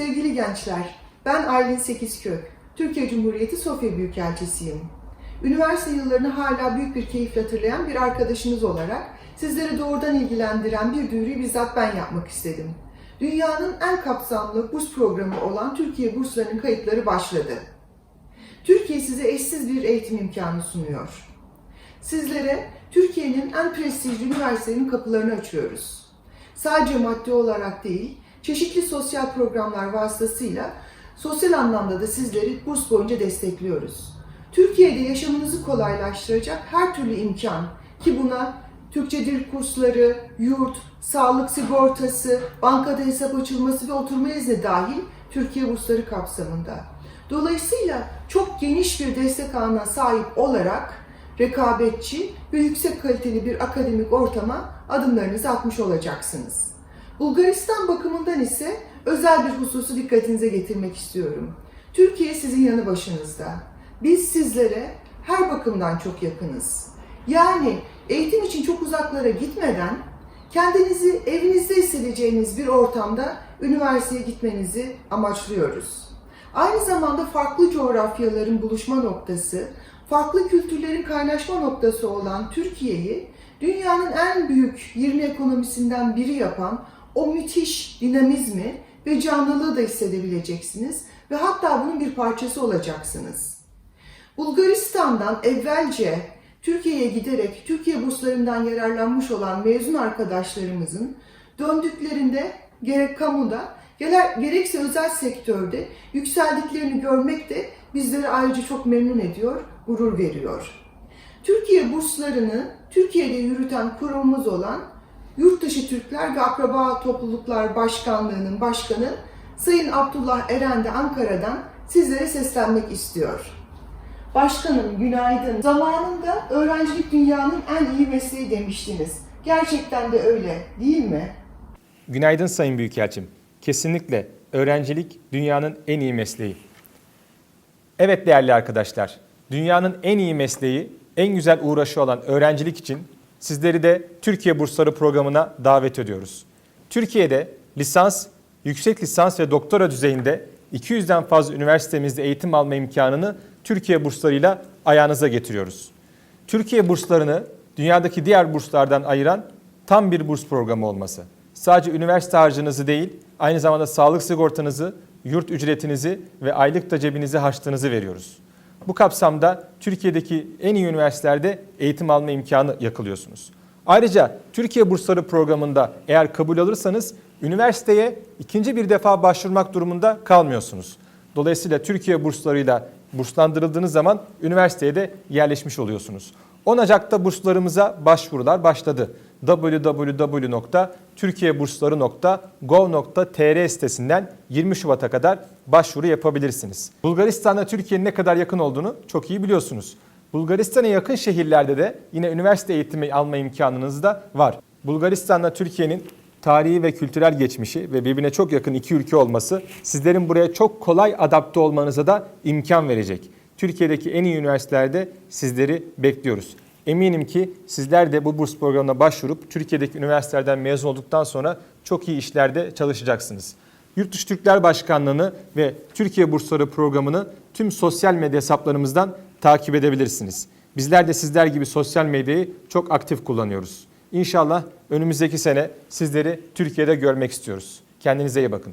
Sevgili gençler, ben Aylin Sekizkök, Türkiye Cumhuriyeti Sofya Büyükelçisiyim. Üniversite yıllarını hala büyük bir keyifle hatırlayan bir arkadaşınız olarak sizleri doğrudan ilgilendiren bir duyuruyu bizzat ben yapmak istedim. Dünyanın en kapsamlı burs programı olan Türkiye Burslarının kayıtları başladı. Türkiye size eşsiz bir eğitim imkanı sunuyor. Sizlere Türkiye'nin en prestijli üniversitelerinin kapılarını açıyoruz. Sadece maddi olarak değil, çeşitli sosyal programlar vasıtasıyla sosyal anlamda da sizleri burs boyunca destekliyoruz. Türkiye'de yaşamınızı kolaylaştıracak her türlü imkan ki buna Türkçe dil kursları, yurt, sağlık sigortası, bankada hesap açılması ve oturma izni dahil Türkiye bursları kapsamında. Dolayısıyla çok geniş bir destek ağına sahip olarak rekabetçi ve yüksek kaliteli bir akademik ortama adımlarınızı atmış olacaksınız. Bulgaristan bakımından ise özel bir hususu dikkatinize getirmek istiyorum. Türkiye sizin yanı başınızda. Biz sizlere her bakımdan çok yakınız. Yani eğitim için çok uzaklara gitmeden kendinizi evinizde hissedeceğiniz bir ortamda üniversiteye gitmenizi amaçlıyoruz. Aynı zamanda farklı coğrafyaların buluşma noktası, farklı kültürlerin kaynaşma noktası olan Türkiye'yi dünyanın en büyük 20 ekonomisinden biri yapan o müthiş dinamizmi ve canlılığı da hissedebileceksiniz ve hatta bunun bir parçası olacaksınız. Bulgaristan'dan evvelce Türkiye'ye giderek Türkiye burslarından yararlanmış olan mezun arkadaşlarımızın döndüklerinde gerek kamuda gerekse özel sektörde yükseldiklerini görmek de bizleri ayrıca çok memnun ediyor, gurur veriyor. Türkiye burslarını Türkiye'de yürüten kurumumuz olan Yurtdışı Türkler ve Akraba Topluluklar Başkanlığı'nın başkanı Sayın Abdullah Eren de Ankara'dan sizlere seslenmek istiyor. Başkanım günaydın. Zamanında öğrencilik dünyanın en iyi mesleği demiştiniz. Gerçekten de öyle değil mi? Günaydın Sayın Büyükelçim. Kesinlikle öğrencilik dünyanın en iyi mesleği. Evet değerli arkadaşlar, dünyanın en iyi mesleği, en güzel uğraşı olan öğrencilik için sizleri de Türkiye Bursları programına davet ediyoruz. Türkiye'de lisans, yüksek lisans ve doktora düzeyinde 200'den fazla üniversitemizde eğitim alma imkanını Türkiye burslarıyla ayağınıza getiriyoruz. Türkiye burslarını dünyadaki diğer burslardan ayıran tam bir burs programı olması. Sadece üniversite harcınızı değil, aynı zamanda sağlık sigortanızı, yurt ücretinizi ve aylık da cebinize harçlığınızı veriyoruz. Bu kapsamda Türkiye'deki en iyi üniversitelerde eğitim alma imkanı yakalıyorsunuz. Ayrıca Türkiye Bursları programında eğer kabul alırsanız üniversiteye ikinci bir defa başvurmak durumunda kalmıyorsunuz. Dolayısıyla Türkiye burslarıyla burslandırıldığınız zaman üniversiteye de yerleşmiş oluyorsunuz. 10 Ocak'ta burslarımıza başvurular başladı. www.türkiyebursları.gov.tr sitesinden 20 Şubat'a kadar başvuru yapabilirsiniz. Bulgaristan'la Türkiye'nin ne kadar yakın olduğunu çok iyi biliyorsunuz. Bulgaristan'a yakın şehirlerde de yine üniversite eğitimi alma imkanınız da var. Bulgaristan'la Türkiye'nin tarihi ve kültürel geçmişi ve birbirine çok yakın iki ülke olması sizlerin buraya çok kolay adapte olmanıza da imkan verecek. Türkiye'deki en iyi üniversitelerde sizleri bekliyoruz. Eminim ki sizler de bu burs programına başvurup Türkiye'deki üniversitelerden mezun olduktan sonra çok iyi işlerde çalışacaksınız. Yurtdışı Türkler Başkanlığı'nı ve Türkiye Bursları programını tüm sosyal medya hesaplarımızdan takip edebilirsiniz. Bizler de sizler gibi sosyal medyayı çok aktif kullanıyoruz. İnşallah önümüzdeki sene sizleri Türkiye'de görmek istiyoruz. Kendinize iyi bakın.